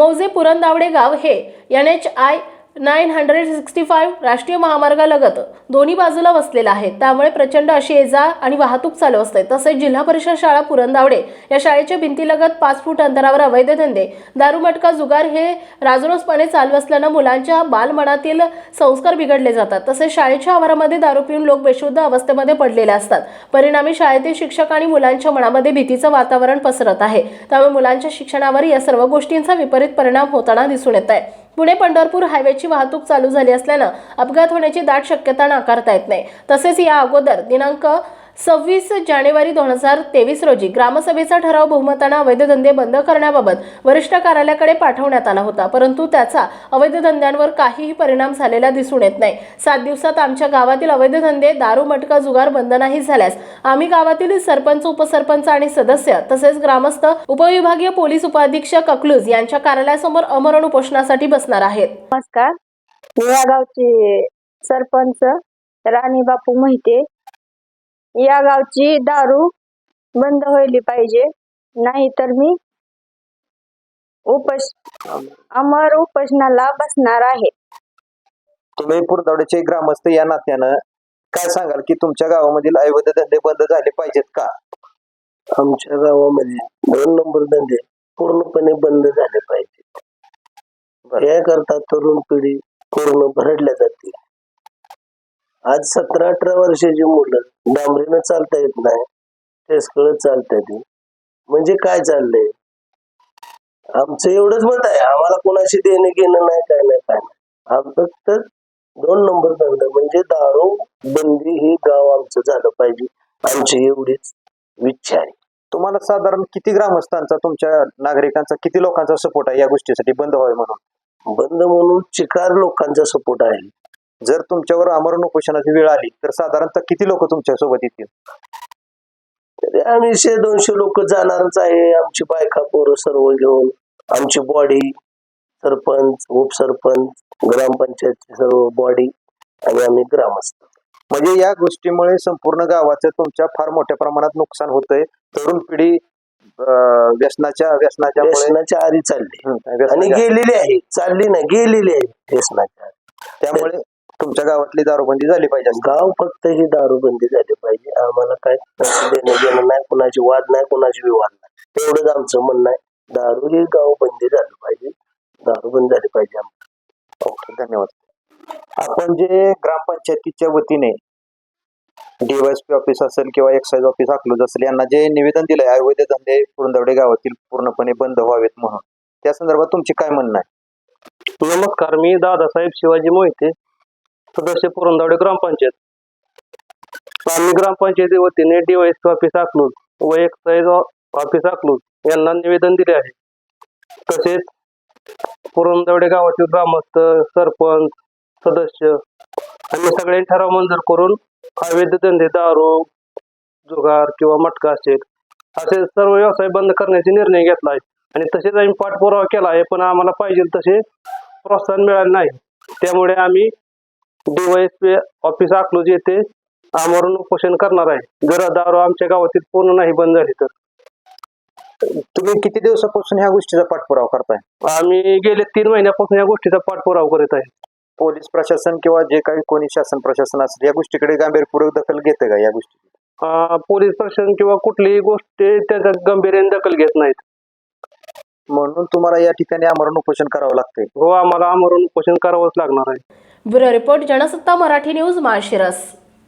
मौजे पुरंदावडे गाव हे N H I nine hundred sixty five राष्ट्रीय महामार्गालगत. दोन्ही बाजूला वसलेलं आहे. त्यामुळे प्रचंड अशी ये जा आणि वाहतूक चालू असते. तसेच जिल्हा परिषद शाळा पुरंदावडे या शाळेच्या भिंतीलगत पाच फूट अंतरावर अवैध धंदे दारू मटका जुगार हे राजरोसपणे चालू असल्यानं मुलांच्या बालमनातील संस्कार बिघडले जातात. तसेच शाळेच्या आवारामध्ये दारू पिऊन लोक बेशुद्ध अवस्थेमध्ये पडलेले असतात. परिणामी शाळेतील शिक्षक आणि मुलांच्या मनामध्ये भीतीचं वातावरण पसरत आहे. त्यामुळे मुलांच्या शिक्षणावर या सर्व गोष्टींचा विपरीत परिणाम होताना दिसून येत आहे. पुणे पंढरपूर हायवेची वाहतूक चालू झाली असल्यानं अपघात होण्याची दाट शक्यता नाकारता येत नाही. तसेच या अगोदर दिनांक सव्वीस जानेवारी दोन हजार तेवीस रोजी ग्रामसभेचा ठराव बहुमतानं अवैध धंदे बंद करण्याबाबत वरिष्ठ कार्यालयाकडे पाठवण्यात आला होता परंतु त्याचा अवैध धंद्यांवर काहीही परिणाम झालेला दिसून येत नाही. सात दिवसात आमच्या गावातील अवैध धंदे दारू मटका जुगार बंद नाही झाल्यास आम्ही गावातील सरपंच उपसरपंच आणि सदस्य तसेच ग्रामस्थ उपविभागीय पोलीस उपाधीक्षक अकलूज यांच्या कार्यालयासमोर अमरण उपोषणासाठी बसणार आहेत. नमस्कार. या गावचे सरपंच राणी बापू माहिते. या गावची दारू बंद व्हायली पाहिजे. नाहीतर मी उपोष अमर उपोषणाला बसणार आहे. तुम्ही पुरदवड्याचे ग्रामस्थ या नात्यानं काय सांगाल की तुमच्या गावामधील अवैध धंदे बंद झाले पाहिजेत का? आमच्या गावामध्ये दोन नंबर धंदे पूर्णपणे बंद झाले पाहिजे याकरता तरुण पिढी पूर्ण भरडल्या जाते आज सतरा अठरा वर्षाची मुलं डांबरीनं चालता येत नाही टेस्कळत चालतात म्हणजे काय चाललंय? आमचं एवढंच मत आहे. आम्हाला कोणाशी देणं घेणं नाही काय नाही काय नाही. फक्त दोन नंबर धंदा म्हणजे दारू बंदी ही गाव आमचं झालं पाहिजे. आमची एवढीच इच्छा आहे. तुम्हाला साधारण किती ग्रामस्थांचा तुमच्या नागरिकांचा किती लोकांचा सपोर्ट आहे या गोष्टीसाठी बंद व्हावे म्हणून? बंद म्हणून चिकार लोकांचा सपोर्ट आहे. जर तुमच्यावर आमरण उपोषणाची वेळ आली तर साधारणतः किती लोक तुमच्यासोबत येतील? तरी आम्ही शे दोनशे लोक जाणारच आहे. आमची बायका पोरं सर्व घेऊन आमची बॉडी सरपंच उपसरपंच ग्रामपंचायतची सर्व बॉडी आणि आम्ही ग्रामस्थ. म्हणजे या गोष्टीमुळे संपूर्ण गावाचं तुमच्या फार मोठ्या प्रमाणात नुकसान होतंय. तरुण पिढी अं, व्यसनाच्या व्यसनाच्या व्यसनाच्या आरी चालली. आणि गेलेली आहे. चालली नाही गेलेली आहे व्यसनाच्या आरी. त्यामुळे तुमच्या गावातली दारूबंदी झाली पाहिजे असं. गाव फक्त ही दारूबंदी झाली पाहिजे. आम्हाला काय देणं घेणं नाही कोणाची वाद नाही कोणाची विवाद नाही. एवढंच आमचं म्हणणं आहे. दारू ही गाव बंदी झाली पाहिजे. दारू बंद झाली पाहिजे. ओके धन्यवाद. आपण जे ग्रामपंचायतीच्या वतीने डीवायसपी ऑफिस असेल किंवा एक्साईज ऑफिस अकलूज असेल यांना जे निवेदन दिलंय अवैध धंदे पुरंदवडे गावातील पूर्णपणे बंद व्हावेत म्हणून. त्या संदर्भात तुमची काय म्हणणं आहे? नमस्कार मी दादासाहेब शिवाजी मोहिते. सदस्य पुरंदावडे ग्रामपंचायत. आम्ही ग्रामपंचायती वतीने डीवायस ऑफिस अकलूज व एक्साईज ऑफिस अकलूज यांना निवेदन दिले आहे. तसेच पुरंदवडे गावातील ग्रामस्थ सरपंच सदस्य आम्ही सगळ्यांनी ठराव मंजूर करून अवैध धंदे दारू जुगार किंवा मटका असेल असे सर्व व्यवसाय बंद करण्याचे निर्णय घेतला आहे. आणि तसेच आम्ही पाठपुरावा केला आहे पण आम्हाला पाहिजे तसे प्रोत्साहन मिळाले नाही. त्यामुळे आम्ही डीवायएसपी ऑफिस अकलूज येथे आमरण उपोषण करणार आहे. जर दारू आमच्या गावातील पूर्ण नाही बंद झाली तर. तुम्ही किती दिवसापासून ह्या गोष्टीचा पाठपुरावा करताय? आम्ही गेले तीन महिन्यापासून या गोष्टीचा पाठपुरावा करीत आहे. पोलीस प्रशासन किंवा जे काही कोणी शासन प्रशासन असेल या गोष्टीकडे गांभीर्यपूर्वक दखल घेते का या गोष्टी अं, पोलीस प्रशासन किंवा कुठलीही गोष्टी त्याचा गंभीर्याने दखल घेत नाहीत. म्हणून तुम्हाला या ठिकाणी आमरण उपोषण करावं लागतंय. हो आम्हाला आमरण उपोषण करावंच लागणार आहे. Bureau report Jansatta Marathi news Malshiras.